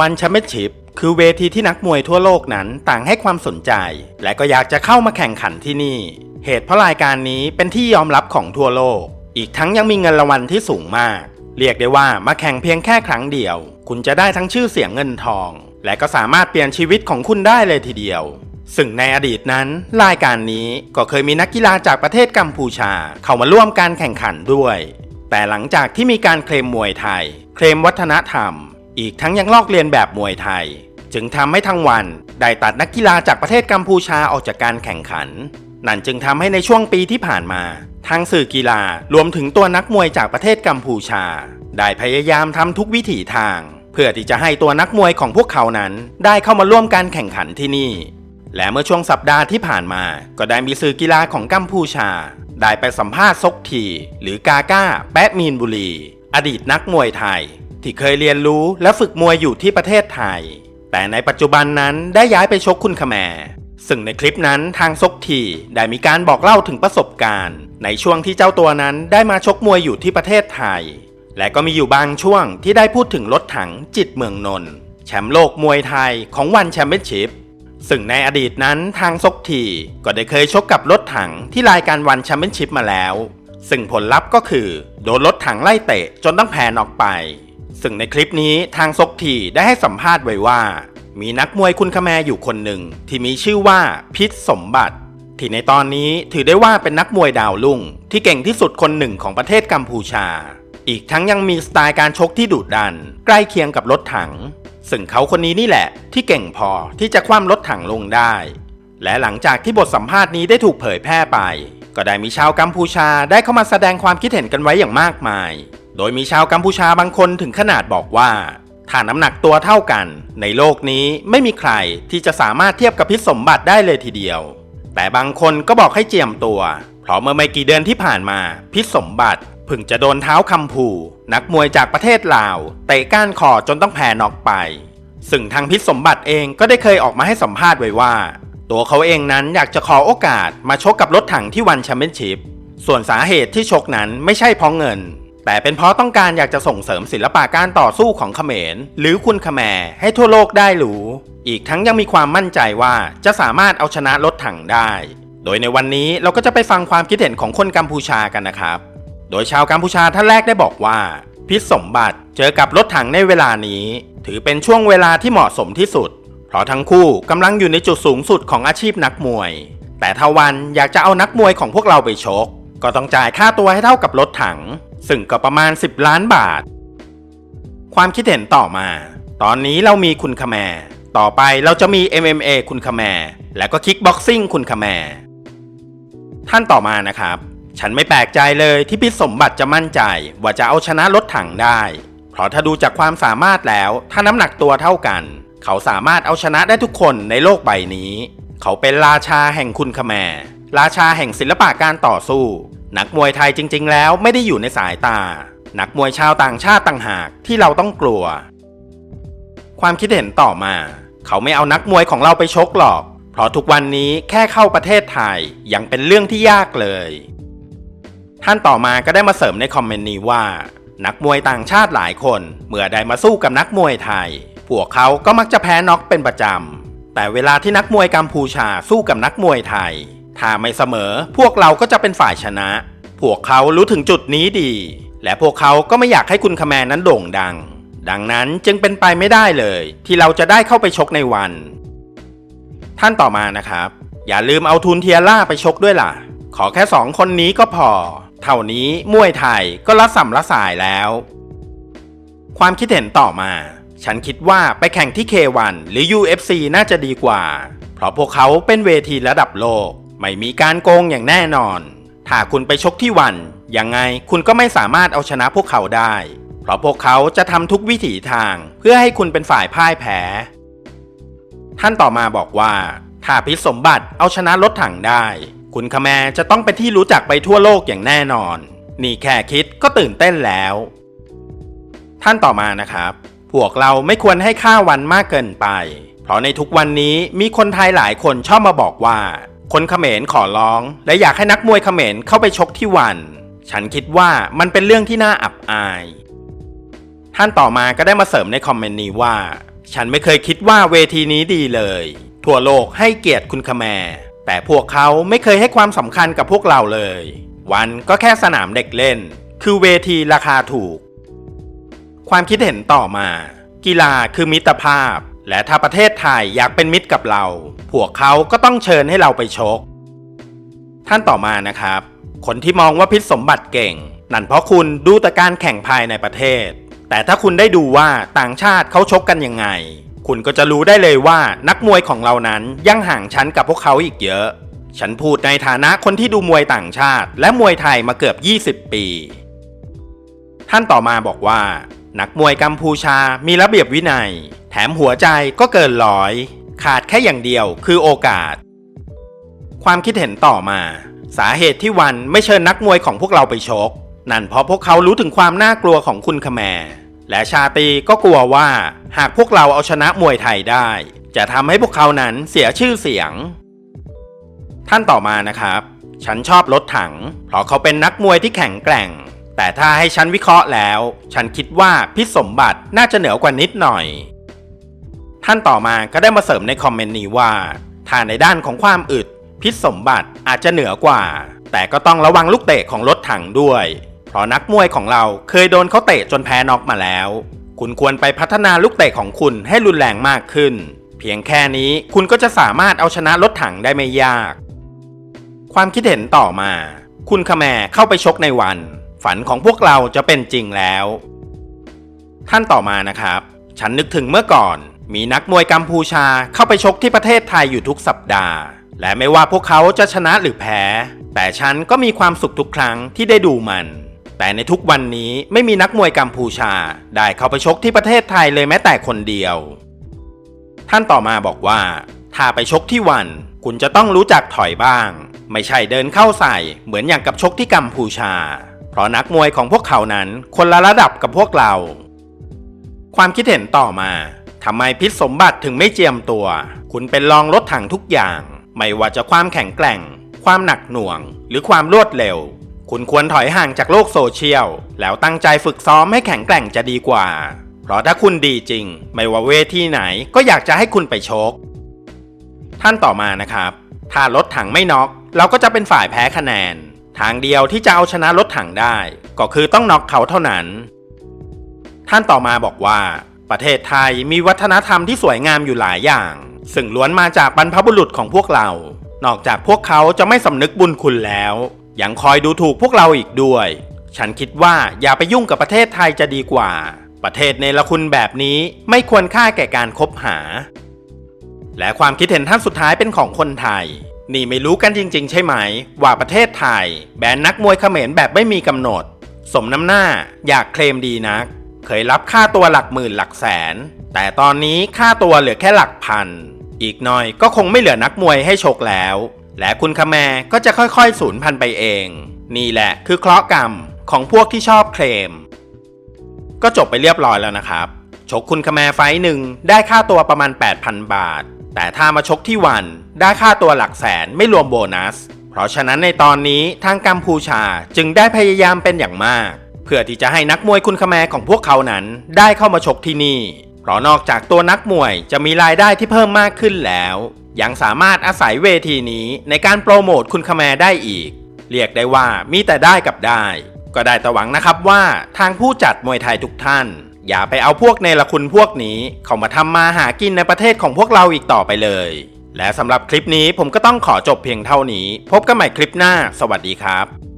วันแชมเปี้ยนชิพคือเวทีที่นักมวยทั่วโลกนั้นต่างให้ความสนใจ และก็อยากจะเข้ามาแข่งขันที่นี่ เหตุเพราะรายการนี้เป็นที่ยอมรับของทั่วโลก อีกทั้งยังมีเงินรางวัลที่สูงมาก เรียกได้ว่ามาแข่งเพียงแค่ครั้งเดียว คุณจะได้ทั้งชื่อเสียงเงินทอง และก็สามารถเปลี่ยนชีวิตของคุณได้เลยทีเดียว ซึ่งในอดีตนั้น รายการนี้ก็เคยมีนักกีฬาจากประเทศกัมพูชา เข้ามาร่วมการแข่งขันด้วย แต่หลังจากที่มีการเคลมมวยไทย เคลมวัฒนธรรม อีกทั้งยังลอกเลียนแบบมวยไทย จึงทำให้ทั้งวันได้ตัดนักกีฬาจากประเทศกัมพูชาออกจากการแข่งขัน นั่นจึงทำให้ในช่วงปีที่ผ่านมาทางสื่อกีฬารวมถึงตัวนักมวยจากประเทศกัมพูชา ได้พยายามทำทุกวิถีทาง เพื่อที่จะให้ตัวนักมวยของพวกเขานั้น ได้เข้ามาร่วมการแข่งขันที่นี่ และเมื่อช่วงสัปดาห์ที่ผ่านมา ก็ได้มีสื่อกีฬาของกัมพูชา ได้ไปสัมภาษณ์ซกที หรือกาก้า แป๊ะมีนบุรี อดีตนักมวยไทย ที่เคยเรียนรู้และฝึกมวยอยู่ที่ประเทศไทย แต่ในปัจจุบันนั้นได้ย้ายไปชกคุณขแมซึ่งในคลิปนั้นทางซกทีได้มีการบอกเล่าถึงประสบการณ์ ในช่วงที่เจ้าตัวนั้นได้มาชกมวยอยู่ที่ประเทศไทย และก็มีอยู่บางช่วงที่ได้พูดถึงรถถังจิตเมืองนนท์แชมป์โลกมวยไทยของวันแชมเปี้ยนชิพซึ่งในอดีตนั้นทางซกทีก็ได้เคยชกกับรถถังที่รายการวันแชมเปี้ยนชิพมาแล้ว ซึ่งผลลัพธ์ก็คือ โดนรถถังไล่เตะจนต้องแพ้นอกไป ซึ่งในคลิปนี้ทางซกทีได้ให้สัมภาษณ์ไว้ว่า มีนักมวยคุณคแมอยู่คนหนึ่ง ที่มีชื่อว่าพิษสมบัติที่ในตอนนี้ถือได้ว่าเป็นนักมวยดาวรุ่ง ที่เก่งที่สุดคนหนึ่งของประเทศกัมพูชา อีกทั้งยังมีสไตล์การชกที่ดุดัน ใกล้เคียงกับรถถัง ซึ่งเขาคนนี้นี่แหละ ที่เก่งพอที่จะคว่ำรถถังลงได้ และหลังจากที่บทสัมภาษณ์นี้ได้ถูกเผยแพร่ไป ก็ได้มีชาวกัมพูชาได้เข้ามาแสดงความคิดเห็นกันไว้อย่างมากมาย โดยมีชาวกัมพูชาบางคนถึงขนาดบอกว่า ถ้าน้ำหนักตัวเท่ากัน ในโลกนี้ไม่มีใครที่จะสามารถเทียบกับพิษสมบัติได้เลยทีเดียว แต่บางคนก็บอกให้เจียมตัว เพราะเมื่อไม่กี่เดือนที่ผ่านมา พิษสมบัติเพิ่งจะโดนเท้าคำผูนักมวยจากประเทศลาวเตะก้านคอจนต้องแพ้น็อกไป ซึ่งทางพิษสมบัติเองก็ได้เคยออกมาให้สัมภาษณ์ไว้ว่า ตัวเขาเองนั้นอยากจะขอโอกาสมาชกกับรถถังที่วันแชมเปี้ยนชิพส่วนสาเหตุที่ชกนั้นไม่ใช่เพราะเงิน แต่เป็นเพราะต้องการอยากจะส่งเสริมศิลปะการต่อสู้ของเขมร หรือคุณขแมให้ทั่วโลกได้รู้ อีกทั้งยังมีความมั่นใจว่าจะสามารถเอาชนะรถถังได้ โดยในวันนี้เราก็จะไปฟังความคิดเห็นของคนกัมพูชากันนะครับ โดยชาวกัมพูชาท่านแรกได้บอกว่า พิษสมบัติเจอกับรถถังในเวลานี้ ถือเป็นช่วงเวลาที่เหมาะสมที่สุด เพราะทั้งคู่กำลังอยู่ในจุดสูงสุดของอาชีพนักมวย แต่ถ้าวันอยากจะเอานักมวยของพวกเราไปชก ก็ต้องจ่ายค่าตัวให้เท่ากับรถถัง ซึ่งก็ประมาณ 10 ล้านบาท ความคิดเห็นต่อมา ตอนนี้เรามีคุณขแมร์ต่อไปเราจะมี MMA คุณขแมร์และก็คิกบ็อกซิ่งคุณขแมร์ท่านต่อมานะครับ ฉันไม่แปลกใจเลยที่พิษสมบัติจะมั่นใจว่าจะเอาชนะรถถังได้ เพราะถ้าดูจากความสามารถแล้ว ถ้าน้ำหนักตัวเท่ากัน เขาสามารถเอาชนะได้ทุกคนในโลกใบนี้ เขาเป็นราชาแห่งคุณขแมร์ราชาแห่งศิลปะการต่อสู้ นักมวยไทยจริง ๆ แล้วไม่ได้อยู่ในสายตา นักมวยชาวต่างชาติต่างหากที่เราต้องกลัว ความคิดเห็นต่อมา เขาไม่เอานักมวยของเราไปชกหรอก เพราะทุกวันนี้แค่เข้าประเทศไทยยังเป็นเรื่องที่ยากเลย ท่านต่อมาก็ได้มาเสริมในคอมเมนต์นี้ว่า นักมวยต่างชาติหลายคน เมื่อได้มาสู้กับนักมวยไทย พวกเขาก็มักจะแพ้น็อกเป็นประจำแต่เวลาที่นักมวยกัมพูชาสู้กับนักมวยไทย ถ้าไม่เสมอ พวกเราก็จะเป็นฝ่ายชนะ พวกเขารู้ถึงจุดนี้ดี และพวกเขาก็ไม่อยากให้คุณคแมนนั้นโด่งดัง ดังนั้นจึงเป็นไปไม่ได้เลย ที่เราจะได้เข้าไปชกในวัน ท่านต่อมานะครับ อย่าลืมเอาทุนเทียร่าไปชกด้วยล่ะ ขอแค่สองคนนี้ก็พอ เท่านี้มวยไทยก็ละสัมละสายแล้ว ความคิดเห็นต่อมาฉันคิดว่าไปแข่งที่ K1 หรือ UFC น่าจะดีกว่า เพราะพวกเขาเป็นเวทีระดับโลก ไม่มีการโกงอย่างแน่นอน ถ้าคุณไปชกที่วันยังไงคุณก็ไม่สามารถเอาชนะพวกเขาได้ เพราะพวกเขาจะทำทุกวิถีทางเพื่อให้คุณเป็นฝ่ายพ่ายแพ้ ท่านต่อมาบอกว่าถ้าพิษสมบัติเอาชนะรถถังได้ คุณคแมจะต้องเป็นที่รู้จักไปทั่วโลกอย่างแน่นอน นี่แค่คิดก็ตื่นเต้นแล้ว ท่านต่อมานะครับ พวกเราไม่ควรให้ค่าวันมากเกินไป เพราะในทุกวันนี้มีคนไทยหลายคนชอบมาบอกว่า คนเขมรขอร้อง และอยากให้นักมวยเขมรเข้าไปชกที่วัน ฉันคิดว่ามันเป็นเรื่องที่น่าอับอาย ท่านต่อมาก็ได้มาเสริมในคอมเมนต์นี้ว่า ฉันไม่เคยคิดว่าเวทีนี้ดีเลย ทั่วโลกให้เกียรติคุณคแมรแต่พวกเขาไม่เคยให้ความสำคัญกับพวกเราเลย วันก็แค่สนามเด็กเล่น คือเวทีราคาถูก ความคิดเห็นต่อมา กีฬาคือมิตรภาพ และถ้าประเทศไทยอยากเป็นมิตรกับเรา พวกเขาก็ต้องเชิญให้เราไปชก ท่านต่อมานะครับ คนที่มองว่าพิษสมบัติเก่ง นั่นเพราะคุณดูแต่การแข่งภายในประเทศ แต่ถ้าคุณได้ดูว่าต่างชาติเขาชกกันยังไง คุณก็จะรู้ได้เลยว่านักมวยของเรานั้นยังห่างชั้นกับพวกเขาอีกเยอะ ฉันพูดในฐานะคนที่ดูมวยต่างชาติ และมวยไทยมาเกือบ 20 ปี ท่านต่อมาบอกว่า นักมวยกัมพูชามีระเบียบวินัย แถมหัวใจก็เกินร้อย ขาดแค่อย่างเดียวคือโอกาส ความคิดเห็นต่อมา สาเหตุที่วันไม่เชิญนักมวยของพวกเราไปชก นั่นเพราะพวกเขารู้ถึงความน่ากลัวของคุณขแมร์และชาตีก็กลัวว่าหากพวกเราเอาชนะมวยไทยได้ จะทำให้พวกเขานั้นเสียชื่อเสียง ท่านต่อมานะครับ ฉันชอบรถถัง เพราะเขาเป็นนักมวยที่แข็งแกร่ง แต่ถ้าให้ฉันวิเคราะห์แล้ว ฉันคิดว่าพิษสมบัติน่าจะเหนือกว่านิดหน่อย ท่านต่อมาก็ได้มาเสริมในคอมเมนต์นี้ว่าถ้าในด้านของความอึด พิษสมบัติอาจจะเหนือกว่า แต่ก็ต้องระวังลูกเตะของรถถังด้วย เพราะนักมวยของเราเคยโดนเขาเตะจนแพ้น็อกมาแล้ว คุณควรไปพัฒนาลูกเตะของคุณให้รุนแรงมากขึ้น เพียงแค่นี้คุณก็จะสามารถเอาชนะรถถังได้ไม่ยาก ความคิดเห็นต่อมา คุณขแมเข้าไปชกในวัน ฝันของพวกเราจะเป็นจริงแล้ว ท่านต่อมานะครับ ฉันนึกถึงเมื่อก่อน มีนักมวยกัมพูชาเข้าไปชกที่ประเทศไทยอยู่ทุกสัปดาห์ และไม่ว่าพวกเขาจะชนะหรือแพ้ แต่ฉันก็มีความสุขทุกครั้งที่ได้ดูมัน แต่ในทุกวันนี้ไม่มีนักมวยกัมพูชา ได้เข้าไปชกที่ประเทศไทยเลยแม้แต่คนเดียว ท่านต่อมาบอกว่า ถ้าไปชกที่วัน คุณจะต้องรู้จักถอยบ้าง ไม่ใช่เดินเข้าใส่เหมือนอย่างกับชกที่กัมพูชา เพราะนักมวยของพวกเขานั้นคนละระดับกับพวกเรา ความคิดเห็นต่อมาทำไมพิษสมบัติถึงไม่เจียมตัว คุณเป็นรองรถถังทุกอย่าง ไม่ว่าจะความแข็งแกร่ง ความหนักหน่วง หรือความรวดเร็ว คุณควรถอยห่างจากโลกโซเชียล แล้วตั้งใจฝึกซ้อมให้แข็งแกร่งจะดีกว่า เพราะถ้าคุณดีจริง ไม่ว่าเวทีไหนก็อยากจะให้คุณไปชก ท่านต่อมานะครับ ถ้ารถถังไม่น็อกเราก็จะเป็นฝ่ายแพ้คะแนน ทางเดียวที่จะเอาชนะรถถังได้ ก็คือต้องน็อกเขาเท่านั้น ท่านต่อมาบอกว่า ประเทศไทยมีวัฒนธรรมที่สวยงามอยู่หลายอย่าง ซึ่งล้วนมาจากบรรพบุรุษของพวกเรา นอกจากพวกเขาจะไม่สำนึกบุญคุณแล้ว ยังคอยดูถูกพวกเราอีกด้วย ฉันคิดว่าอย่าไปยุ่งกับประเทศไทยจะดีกว่า ประเทศเนรคุณแบบนี้ไม่ควรค่าแก่การคบหา และความคิดเห็นท่านสุดท้ายเป็นของคนไทย นี่ไม่รู้กันจริง ๆ ใช่ไหม ว่าประเทศไทย แบนนักมวยเขมรแบบไม่มีกำหนด สมน้ำหน้าอยากเคลมดีนัก เคยรับค่าตัวหลักหมื่นหลักแสน แต่ตอนนี้ค่าตัวเหลือแค่หลักพัน อีกหน่อยก็คงไม่เหลือนักมวยให้ชกแล้ว และคุณคแมก็จะค่อยๆสูญพันธุ์ไปเอง นี่แหละคือเคราะห์กรรมของพวกที่ชอบเคลม ก็จบไปเรียบร้อยแล้วนะครับ ชกคุณคแมไฟหนึ่งได้ค่าตัวประมาณ 8,000 บาท แต่ถ้ามาชกที่วัน ได้ค่าตัวหลักแสนไม่รวมโบนัส เพราะฉะนั้นในตอนนี้ทางกัมพูชาจึงได้พยายามเป็นอย่างมาก เพื่อที่จะให้นักมวยคุณคแมของพวกเขานั้นได้เข้ามาชกที่นี่ เพราะนอกจากตัวนักมวยจะมีรายได้ที่เพิ่มมากขึ้นแล้ว ยังสามารถอาศัยเวทีนี้ในการโปรโมทคุณคแมได้อีก เรียกได้ว่ามีแต่ได้กับได้ ก็ได้แต่หวังนะครับว่าทางผู้จัดมวยไทยทุกท่าน อย่าไปเอาพวกเนรคุณพวกนี้ เข้ามาทำมาหากินในประเทศของพวกเราอีกต่อไปเลย และสำหรับคลิปนี้ผมก็ต้องขอจบเพียงเท่านี้ พบกันใหม่คลิปหน้า สวัสดีครับ